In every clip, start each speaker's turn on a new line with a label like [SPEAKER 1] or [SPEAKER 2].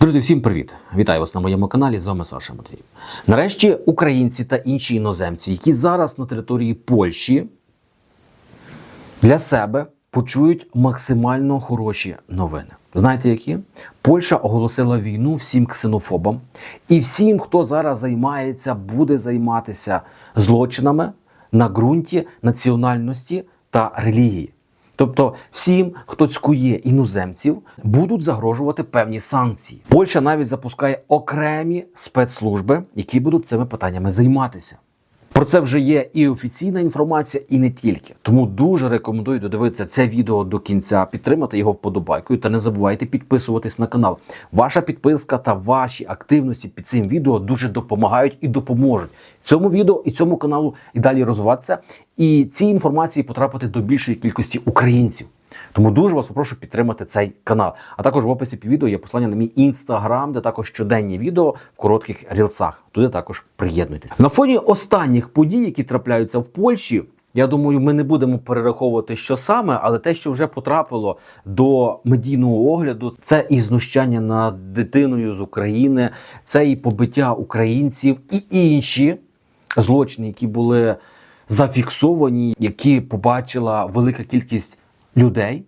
[SPEAKER 1] Друзі, всім привіт! Вітаю вас на моєму каналі. З вами Саша Матвій. Нарешті українці та інші іноземці, які зараз на території Польщі для себе почують максимально хороші новини. Знаєте які? Польща оголосила війну всім ксенофобам і всім, хто зараз займається, буде займатися злочинами на ґрунті національності та релігії. Тобто всім, хто цькує іноземців, будуть загрожувати певні санкції. Польща навіть запускає окремі спецслужби, які будуть цими питаннями займатися. Про це вже є і офіційна інформація, і не тільки. Тому дуже рекомендую додивитися це відео до кінця, підтримати його вподобайкою та не забувайте підписуватись на канал. Ваша підписка та ваші активності під цим відео дуже допомагають і допоможуть цьому відео і цьому каналу і далі розвиватися, і ці інформації потрапити до більшої кількості українців. Тому дуже вас прошу підтримати цей канал. А також в описі під відео є посилання на мій інстаграм, де також щоденні відео в коротких рілсах. Туди також приєднуйтесь. На фоні останніх подій, які трапляються в Польщі. Я думаю, ми не будемо перераховувати, що саме, але те, що вже потрапило до медійного огляду, це і знущання над дитиною з України, це і побиття українців, і інші злочини, які були зафіксовані, які побачила велика кількість людей.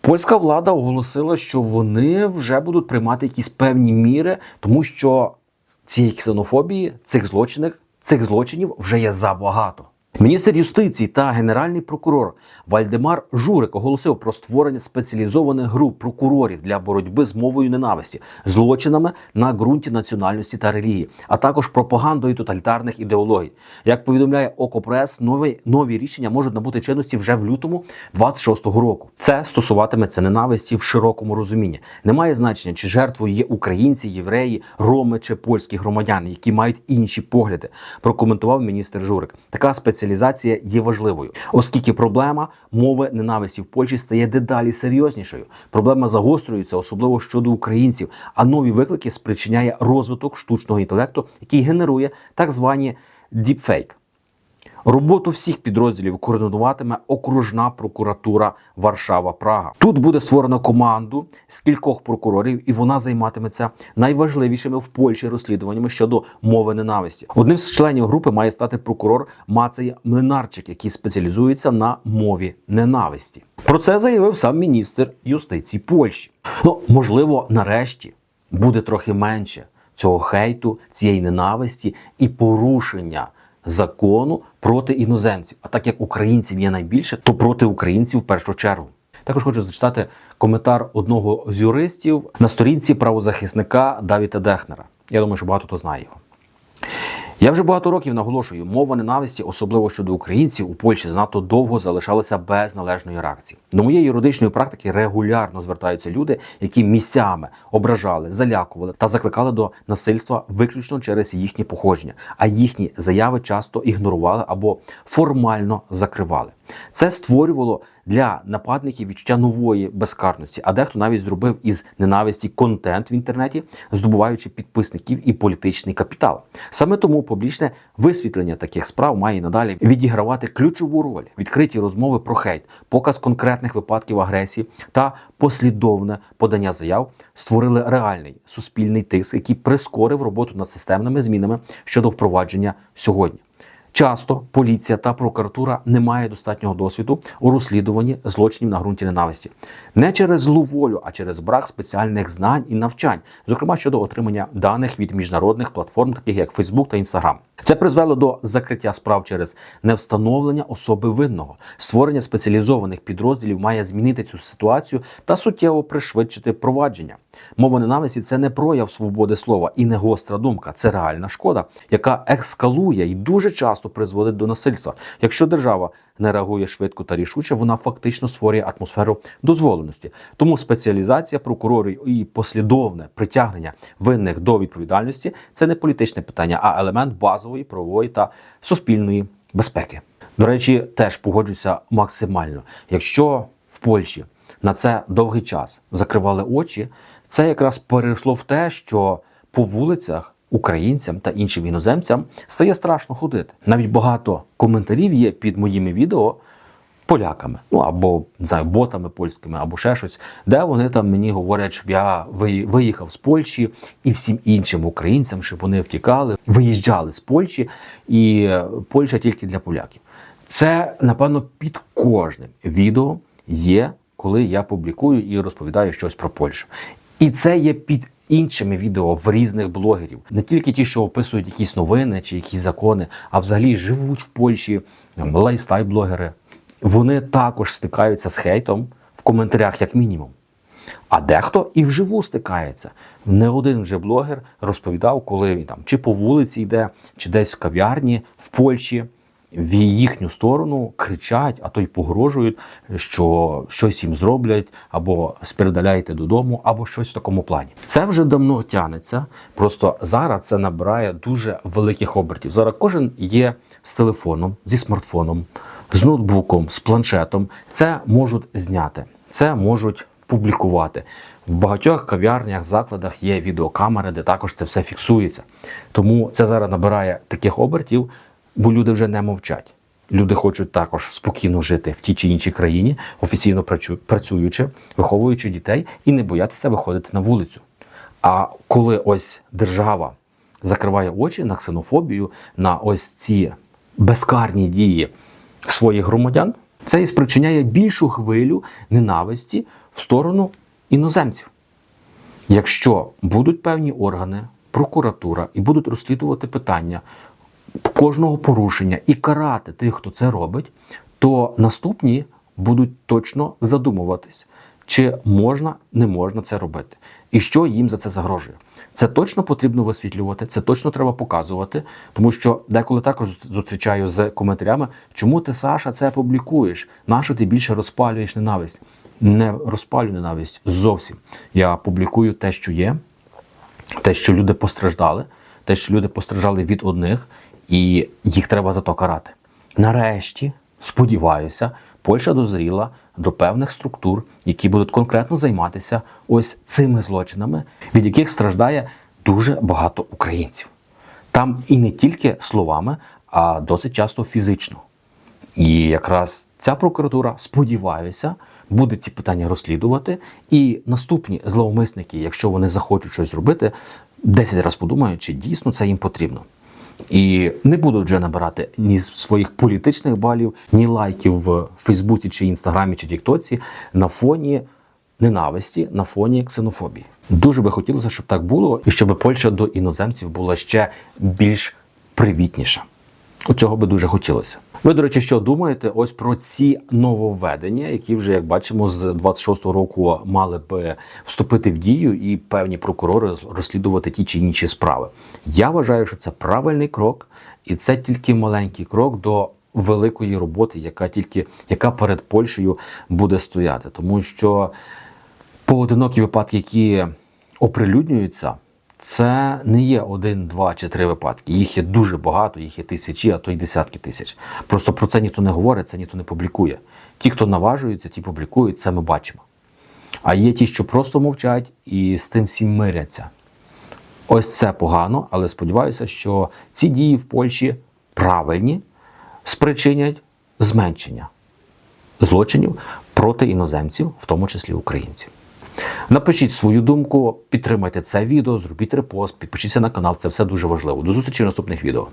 [SPEAKER 1] Польська влада оголосила, що вони вже будуть приймати якісь певні міри, тому що цієї ксенофобії, цих злочинів, цих злочинів вже є забагато. Міністр юстиції та генеральний прокурор Вальдемар Журик оголосив про створення спеціалізованих груп прокурорів для боротьби з мовою ненависті, злочинами на ґрунті національності та релігії, а також пропагандою тоталітарних ідеологій. Як повідомляє Окопрес, нові нові рішення можуть набути чинності вже в лютому 26-го року. Це стосуватиметься ненависті в широкому розумінні. Немає значення, чи жертвою є українці, євреї, роми чи польські громадяни, які мають інші погляди. Прокоментував міністр Журик. Така спеціалізація є важливою, оскільки проблема мови ненависті в Польщі стає дедалі серйознішою. Проблема загострюється, особливо щодо українців. А нові виклики спричиняє розвиток штучного інтелекту, який генерує так звані діпфейк. Роботу всіх підрозділів координуватиме окружна прокуратура Варшава Прага. Тут буде створено команду з кількох прокурорів, і вона займатиметься найважливішими в Польщі розслідуваннями щодо мови ненависті. Одним з членів групи має стати прокурор Мацей Млинарчик, який спеціалізується на мові ненависті. Про це заявив сам міністр юстиції Польщі. Ну можливо, нарешті буде трохи менше цього хейту, цієї ненависті і порушення закону проти іноземців. А так як українців є найбільше, то проти українців в першу чергу. Також хочу зачитати коментар одного з юристів на сторінці правозахисника Давіда Дехнера. Я думаю, що багато хто знає його. Я вже багато років наголошую, мова ненависті, особливо щодо українців, у Польщі занадто довго залишалася без належної реакції. До моєї юридичної практики регулярно звертаються люди, які місцями ображали, залякували та закликали до насильства виключно через їхнє походження, а їхні заяви часто ігнорували або формально закривали. Це створювало для нападників відчуття нової безкарності, а дехто навіть зробив із ненависті контент в інтернеті, здобуваючи підписників і політичний капітал. Саме тому публічне висвітлення таких справ має надалі відігравати ключову роль, відкриті розмови про хейт, показ конкретних випадків агресії та послідовне подання заяв створили реальний суспільний тиск, який прискорив роботу над системними змінами щодо впровадження сьогодні. Часто поліція та прокуратура не мають достатнього досвіду у розслідуванні злочинів на ґрунті ненависті не через злу волю, а через брак спеціальних знань і навчань, зокрема щодо отримання даних від міжнародних платформ, таких як Facebook та Instagram. Це призвело до закриття справ через невстановлення особи винного. Створення спеціалізованих підрозділів має змінити цю ситуацію та суттєво пришвидшити провадження. Мова ненависті це не прояв свободи слова і не гостра думка, це реальна шкода, яка екскалує і дуже часто призводить до насильства. Якщо держава не реагує швидко та рішуче, вона фактично створює атмосферу дозволеності. Тому спеціалізація прокурорів і послідовне притягнення винних до відповідальності це не політичне питання, а елемент базової правової та суспільної безпеки. До речі, теж погоджуся максимально. Якщо в Польщі на це довгий час закривали очі, це якраз перейшло в те, що по вулицях українцям та іншим іноземцям стає страшно ходити. Навіть багато коментарів є під моїми відео поляками, ну або не знаю, ботами польськими, або ще щось, де вони там мені говорять, щоб я виїхав з Польщі і всім іншим українцям, щоб вони втікали, виїжджали з Польщі, і Польща тільки для поляків. Це напевно під кожним відео є, коли я публікую і розповідаю щось про Польщу. І це є під іншими відео в різних блогерів, не тільки ті, що описують якісь новини чи якісь закони, а взагалі живуть в Польщі, лайфстайл-блогери. Вони також стикаються з хейтом в коментарях, як мінімум. А дехто і вживу стикається. Не один вже блогер розповідав, коли він там чи по вулиці йде, чи десь в кав'ярні в Польщі. В їхню сторону кричать, а то й погрожують, що щось їм зроблять, або спередаляйте додому, або щось в такому плані. Це вже давно тянеться. Просто зараз це набирає дуже великих обертів. Зараз кожен є з телефоном, зі смартфоном, з ноутбуком, з планшетом. Це можуть зняти, це можуть публікувати. В багатьох кав'ярнях, закладах є відеокамери, де також це все фіксується. Тому це зараз набирає таких обертів, бо люди вже не мовчать. Люди хочуть також спокійно жити в тій чи іншій країні, офіційно працюючи, виховуючи дітей і не боятися виходити на вулицю. А коли ось держава закриває очі на ксенофобію, на ось ці безкарні дії своїх громадян, це і спричиняє більшу хвилю ненависті в сторону іноземців. Якщо будуть певні органи, прокуратура і будуть розслідувати питання кожного порушення і карати тих, хто це робить, то наступні будуть точно задумуватись, чи можна, не можна це робити, і що їм за це загрожує. Це точно потрібно висвітлювати, це точно треба показувати, тому що деколи також зустрічаю з коментарями, чому ти, Саша, це публікуєш? Нащо ти більше розпалюєш ненависть? Не розпалюю ненависть зовсім. Я публікую те, що є, те, що люди постраждали, те, що люди постраждали від одних, і їх треба за то карати. Нарешті, сподіваюся, Польща дозріла до певних структур, які будуть конкретно займатися ось цими злочинами, від яких страждає дуже багато українців. Там і не тільки словами, а досить часто фізично. І якраз ця прокуратура, сподіваюся, буде ці питання розслідувати. І наступні зловмисники, якщо вони захочуть щось зробити, 10 разів подумають, чи дійсно це їм потрібно. І не буду вже набирати ні своїх політичних балів, ні лайків в Фейсбуці чи Інстаграмі чи Тіктоці на фоні ненависті, на фоні ксенофобії. Дуже би хотілося, щоб так було, і щоб Польща до іноземців була ще більш привітніша. У цього би дуже хотілося. Ви, до речі, що думаєте ось про ці нововведення, які вже, як бачимо, з 26-го року мали би вступити в дію, і певні прокурори розслідувати ті чи інші справи. Я вважаю, що це правильний крок, і це тільки маленький крок до великої роботи, яка тільки яка перед Польщею буде стояти, тому що поодинокі випадки, які оприлюднюються, це не є один, два чи три випадки. Їх є дуже багато, їх є тисячі, а то й десятки тисяч. Просто про це ніхто не говорить, це ніхто не публікує. Ті, хто наважуються, ті публікують, це ми бачимо. А є ті, що просто мовчать і з тим всім миряться. Ось це погано, але сподіваюся, що ці дії в Польщі правильні, спричинять зменшення злочинів проти іноземців, в тому числі українців. Напишіть свою думку, підтримайте це відео, зробіть репост, підпишіться на канал, це все дуже важливо. До зустрічі в наступних відео.